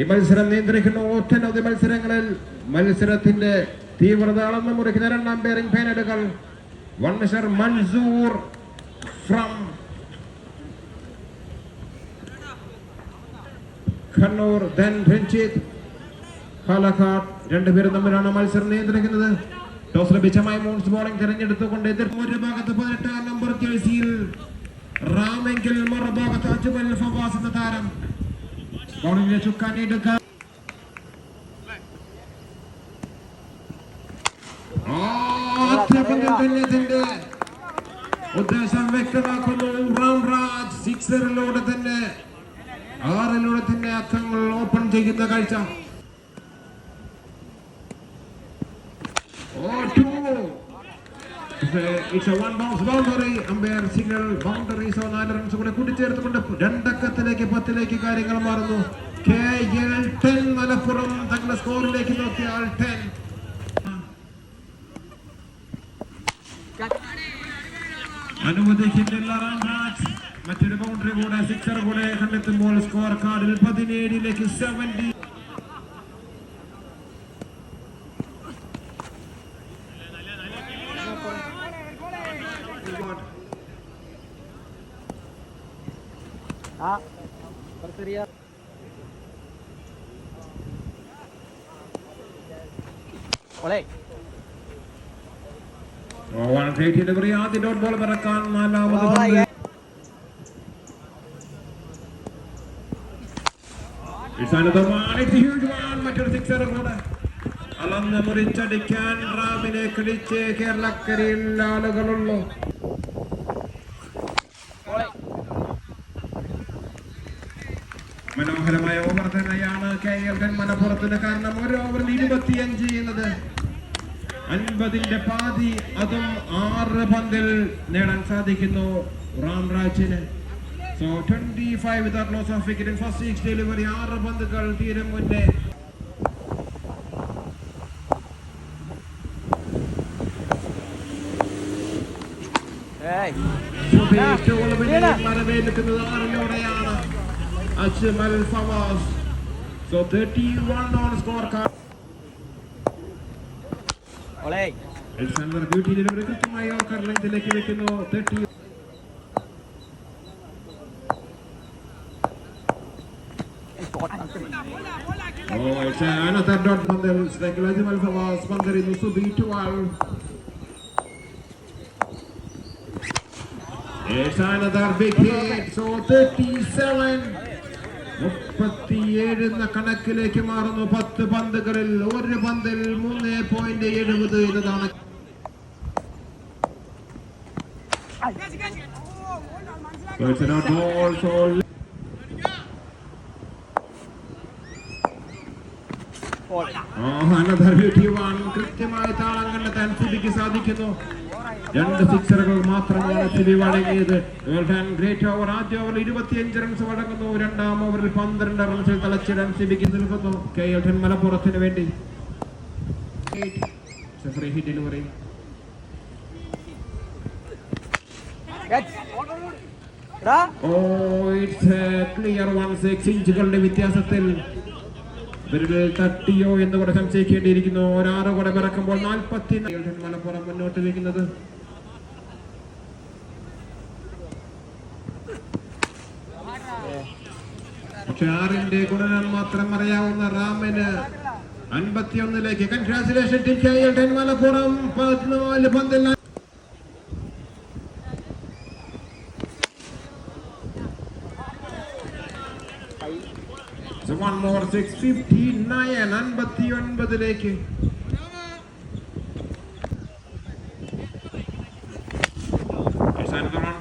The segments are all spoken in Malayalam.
ഈ മത്സരം നിയന്ത്രിക്കുന്ന ഒട്ടനവധി മത്സരങ്ങളിൽ മത്സരത്തിന്റെ തീവ്രത അളന്നു മുറിക്കുന്ന രണ്ടാം പേരിംഗ് ഫൈനലുകൾ. വൺഷർ മൻസൂർ ഫ്രം കണ്ണൂർ ദെൻ രഞ്ജിത്ത് പാലക്കാട് രണ്ടുപേരും തമ്മിലാണ് മത്സരം നിയന്ത്രിക്കുന്നത്. ടോസ് ലഭിച്ചമായി മൂൺസ് ബോളിംഗ് തിരഞ്ഞെടുത്തുകൊണ്ട് എതിർ ഒരു ഭാഗത്ത് പതിനെട്ടാം നമ്പർ ജേഴ്സിയിൽ റാമെങ്കിൽ മറുഭാഗത്ത് അജ്മൽ ഫവാസ് എന്ന താരം. എടുക്കാൻ ആദ്യപന്യത്തിന്റെ ഉദ്ദേശം വ്യക്തമാക്കുന്നു സിക്സറിലൂടെ തന്നെ ആറിലൂടെ തന്നെ അക്കങ്ങൾ ഓപ്പൺ ചെയ്യുന്ന കാഴ്ച Oh, two. It's a one a one bounce boundary. Umpire so boundary. So നാല് റൺസ് കൂടെ കൂട്ടിച്ചേർത്തുകൊണ്ട് രണ്ടക്കത്തിലേക്ക് പത്തിലേക്ക് കാര്യങ്ങൾ മാറുന്നു കെ എൽ ടെൻ മലപ്പുറം തങ്ങളുടെ സ്കോറിലേക്ക് നോക്കിയാൽ ടെൻ അനുവദിക്കുന്നില്ല മറ്റൊരു ബൗണ്ടറി കൂടെ സിക്സർ കൂടെ കണ്ടെത്തുമ്പോൾ സ്കോർ കാർഡിൽ പതിനേഴിലേക്ക് സെവന്റി ആ ഓളേ ഡെലിവറി ആദ്യ ഡോട്ട് ബോൾ പിറക്കാൻ നാലാമത് ഓ, പന്ത്. yeah. It's another one. It's a huge one. മറ്റൊരു സിക്സർ കൂടെ അളന്ന് മുറിച്ചടിക്കാൻ റാമിനെ കടിച്ച് കേരളക്കരയിൽ ആളുകളുള്ളൂ ഓളേ മനോഹരമായ ഓവർ തന്നെയാണ് കെ മലപ്പുറത്തിന് കാരണം ഒരു ഓവറിൽ ഇരുപത്തിയഞ്ച് ചെയ്യുന്നത്. അൻപതിന്റെ പാതി അതും ആറ് പന്തിൽ നേടാൻ സാധിക്കുന്നു റാംരാജിന് so twenty five without loss of wicket first six delivery ആറ് പന്തുകൾ തീരും മുന്നേ. വരവേൽക്കുന്നത് ആറിലൂടെയാണ്. Ajmal Fawaz. So thirty one on score card ഓളേ എൽസാൻഡർ beauty delivery കൃത്യമായി ഓക്കർ ലെങ്തിലേക്ക് വെക്കുന്നു thirty Oh, it's another dot bundle. Striker Ajmal Fawaz പന്തെറിയുന്നു Subi to all It's another big hit. So 37. മുപ്പത്തിയേഴ് എന്ന കണക്കിലേക്ക് മാറുന്നു. പത്ത് പന്തുകളിൽ ഒരു പന്തിൽ മൂന്ന് പോയിന്റ് എഴുപത് എന്നതാണ്. One. കൃത്യമായി താളം കണ്ടെത്താൻ സ്ഥിതിക്ക് സാധിക്കുന്നു. രണ്ട് സിക്സറുകൾ മാത്രമാണ് സിബി വഴങ്ങിയത്. ഗ്രേറ്റ് ഓവർ ആദ്യ ഓവറിൽ ഇരുപത്തിയഞ്ച് റൺസ് വഴങ്ങുന്നു. രണ്ടാം ഓവറിൽ പന്ത്രണ്ട് റൺസ് തളച്ചിടാൻ സിബിക്ക് നിൽക്കുന്നു കെ. എൽ. ടെൻ മലപ്പുറത്തിന് വേണ്ടി. Delivery oh it's clear one six ഇഞ്ചുകളുടെ വ്യത്യാസത്തിൽ. വിരലിൽ തട്ടിയോ എന്ന് കൂടെ സംശയിക്കേണ്ടിയിരിക്കുന്നു. ഒരാറ് കൂടെ പിറക്കുമ്പോൾ നാൽപ്പത്തി മലപ്പുറം മുന്നോട്ട് വയ്ക്കുന്നത് ആറിന്റെ ഗുണനം മാത്രം അറിയാവുന്ന റാമിന് അൻപത്തിയൊന്നിലേക്ക് കൺഗ്രാചുലേഷൻ മലപ്പുറം പതിനാല് പന്തിൽ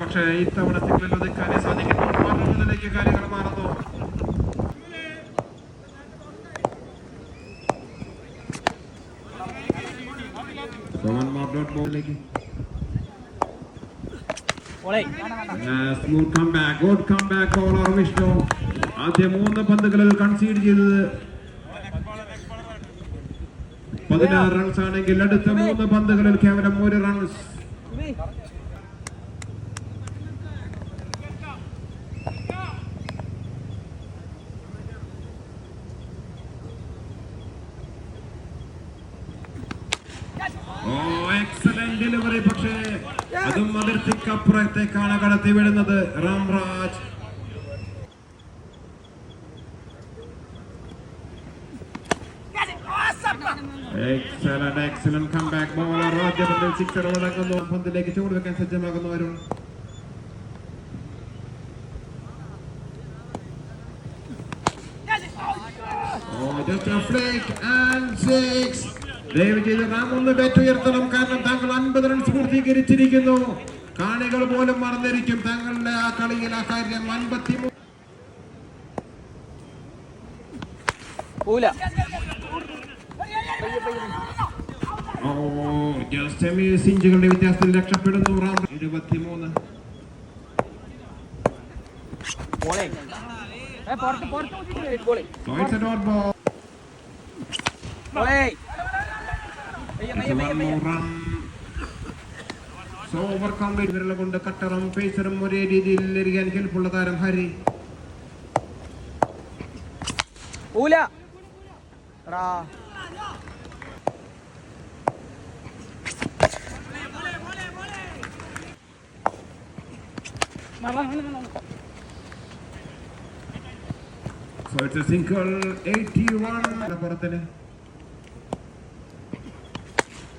പക്ഷേ ഇത്തവണ സിഗ്നൽ ഒതുക്കാനേ സാധിക്കുന്നു പതിനൊന്നിലേക്ക് കാര്യങ്ങൾ മാറുന്നു So one more dot ball-ലേക്ക്. ഓളേ smooth come back good come back bowler Vishnu ആദ്യ മൂന്ന് പന്തുകളിൽ കൺസീഡ് ചെയ്തത് പതിനാറ് റൺസ് ആണെങ്കിൽ അടുത്ത മൂന്ന് പന്തുകളിൽ കേവലം ഒരു റൺസ് അതും അതിർത്തിക്കപ്പുറത്തേക്കാണ് കടത്തി വിടുന്നത് Ramraj. Excellent excellent comeback bowler ആദ്യ പന്തിൽ സിക്സർ മുടങ്ങുന്നു പന്തിലേക്ക് ചൂട് വെക്കാൻ സജ്ജമാകുന്നു Arun. Oh, just a flick and six. ദയവ് ചെയ്ത് നാം ഒന്ന് ബാറ്റ് കാരണം താങ്കൾ അൻപത് റൺസ് പൂർത്തീകരിച്ചിരിക്കുന്നു. കാണികൾ പോലും മറന്നിരിക്കും. താങ്കളുടെ ആ കളിയിൽ ആ കാര്യം അൻപത്തി ഇഞ്ചുകളുടെ വ്യത്യാസത്തിൽ രക്ഷപ്പെടുന്നു. ഇരുപത്തിമൂന്ന്. പോളേ So overcome വിരൽ കൊണ്ട് കട്ടറും പേസറും ഒരേ രീതിയിൽ എറിയാൻ കെൽപ്പുള്ള താരം ഹരി ഊല So it's a single 81 പുറത്തിന് പോവില്ല So it's a dot ball. Easy six ഉള്ള Oh, what a shot. Just a flick. A low full ടോസിന്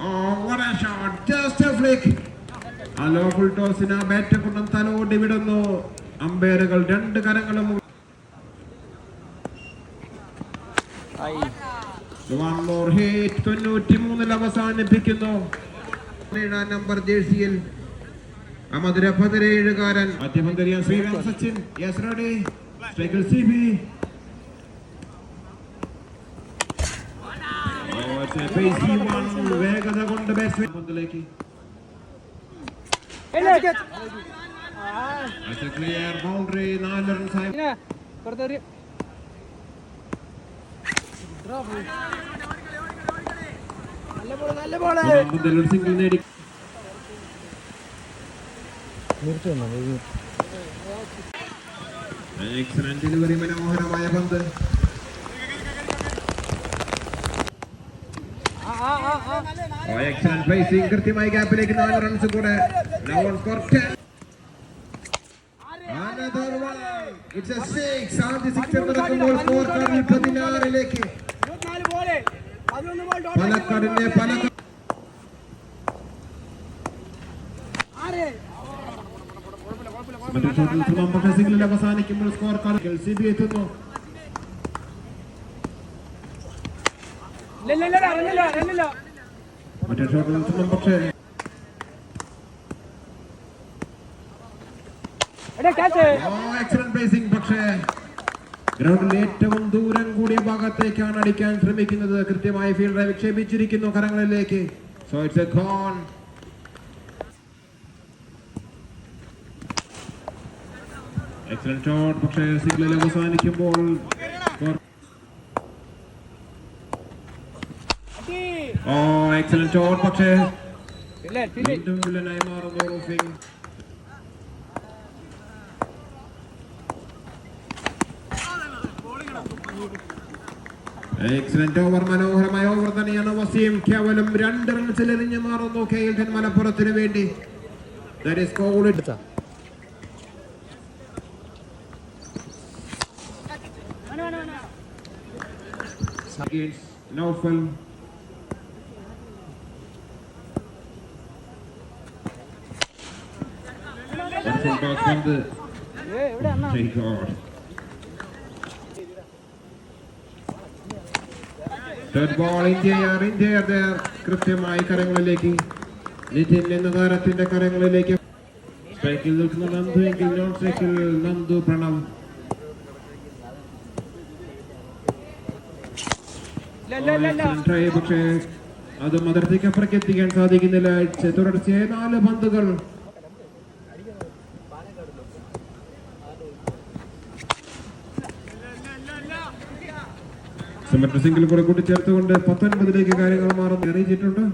ആ ബാറ്റ് കൊണ്ടും തലോടി വിടുന്നു അമ്പയറുകൾ രണ്ട് കരങ്ങളും ആയി വൺ മോർ ഹിറ്റ് തൊണ്ണൂറ്റി മൂന്നിൽ അവസാനിപ്പിക്കുന്നു ഏഴാം നമ്പർ ജേഴ്സിയിൽ പതിനേഴുകാരൻ മധ്യമന്ത്രിയാൻ Sreeram Sachin. Yes ready C B വേഗത കൊണ്ട് ബാറ്റ്സ്മാൻ പന്തിലേക്ക് ക്ലിയർ ബൗണ്ടറി നാല് റൺസായി ഒരു സിംഗിൾ നേടി. എക്സലന്റ് ഡെലിവറി മനോഹരമായ പന്ത് ആ ആ ആ ആ എക്സലന്റ് പ്ലേസിംഗ് കൃത്യമായി ഗ്യാപ്പിലേക്ക് നാല് റൺസ് കൂടെ. Now on score 10. Another one. It's a six. ആദ്യ സിക്സർ നടക്കുമ്പോൾ സ്കോർ കാർഡിൽ പതിനാറിലേക്ക് ഇരുപത്തിനാല് ബോൾ പതിനൊന്ന് ബോൾ ടോട്ടൽ പാലക്കാടിന്റെ പാലക്കാട് ആറ് മറ്റൊരു ഷോട്ടിൽ ശ്രമം സ്കോർ പക്ഷേ ഗ്രൗണ്ടിൽ ഏറ്റവും ദൂരം കൂടിയ ഭാഗത്തേക്കാണ് അടിക്കാൻ ശ്രമിക്കുന്നത് കൃത്യമായി ഫീൽഡറെ വിക്ഷേപിച്ചിരിക്കുന്നു കരങ്ങളിലേക്ക് so it's a gone excellent shot പക്ഷേ സിഗ്നൽ അവസാനിക്കുമ്പോൾ ഓ എക്സലന്റ് ഷോട്ട് പക്ഷേ വീണ്ടും വില്ലനായി മാറുന്നു റൂഫിംഗ് എക്സലന്റ് ഓവർ മനോഹരമായ ഓവർ തന്നെയാണ് വസീം. കേവലം രണ്ട് റൺസിൽ എറിഞ്ഞു മാറുന്നു കെ എൽ മലപ്പുറത്തിന് വേണ്ടി. That is called Third ball India ball India there. കൃത്യമായി കരങ്ങളിലേക്ക്. നിതിൻ എന്ന താരത്തിന്റെ കരങ്ങളിലേക്ക്. സ്ട്രൈക്കിൽ നിൽക്കുന്ന നന്ദു എങ്കിൽ നോൺ സ്ട്രൈക്കിൽ നന്ദു പ്രണവ്. പക്ഷേ അത് അതിർത്തിക്ക് അപ്പുറക്ക് എത്തിക്കാൻ സാധിക്കുന്നില്ല. തുടർച്ചയായ നാല് പന്തുകൾ. സിമന്റ് സിംഗിൾ കൂടെ കൂട്ടിച്ചേർത്തുകൊണ്ട് പത്തൊൻപതിലേക്ക് കാര്യങ്ങൾ മാറുന്നു. അറിയിച്ചിട്ടുണ്ട്.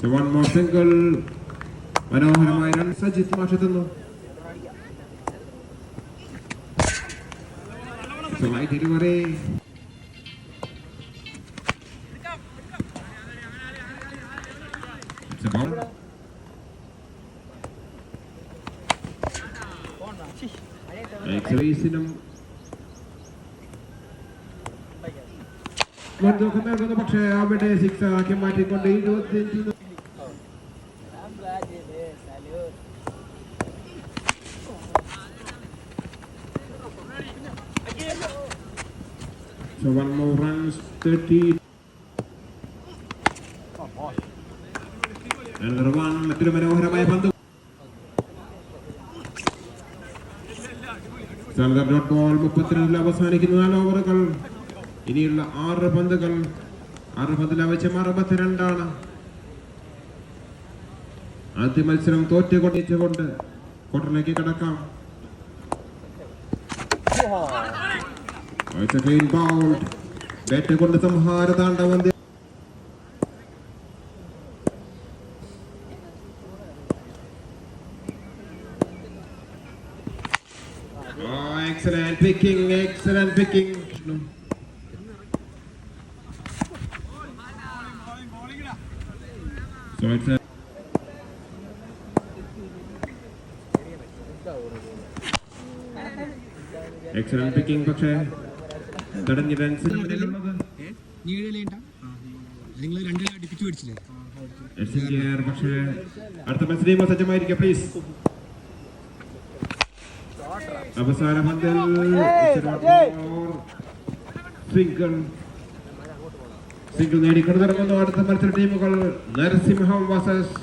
So more single. മനോഹരമായ റൺ സജിത് നൽകുന്നു. പക്ഷേ അവിടെ സിക്സ് ആക്കി മാറ്റിക്കൊണ്ട് ഇരുപത്തിയഞ്ച് So one more runs, 30. Another one, മറ്റൊരു മനോഹരമായ പന്ത് സാലദർ ഡോട്ട് ബോൾ മുപ്പത്തിരണ്ടിൽ അവസാനിക്കുന്ന നാല് ഓവറുകൾ ഇനിയുള്ള ആറ് പന്തുകൾ ആറ് പന്തിൽ ആവശ്യം അറുപത്തിരണ്ടാണ് ആദ്യ മത്സരം തോറ്റുകൊണ്ടിച്ചുകൊണ്ട് ക്വാർട്ടറിലേക്ക് കടക്കാം It's a clean bound. Bat കൊണ്ട് സംഹാര താണ്ഡവം തി- Oh, excellent picking, excellent picking. So it's a excellent picking പക്ഷേ നിങ്ങൾ രണ്ടിലും അടുപ്പിച്ച് മേടിച്ചില്ലേ എക്സ്ചേഞ്ച് പക്ഷേ അടുത്ത മത്സരം സജ്ജമായിരിക്കും പ്ലീസ് അവസാന പന്തിൽ സിംഗിൾ. സിംഗിൾ നേടിക്കൊണ്ട് തുടങ്ങുന്നു അടുത്ത മത്സര ടീമുകൾ നരസിംഹം വാസസ്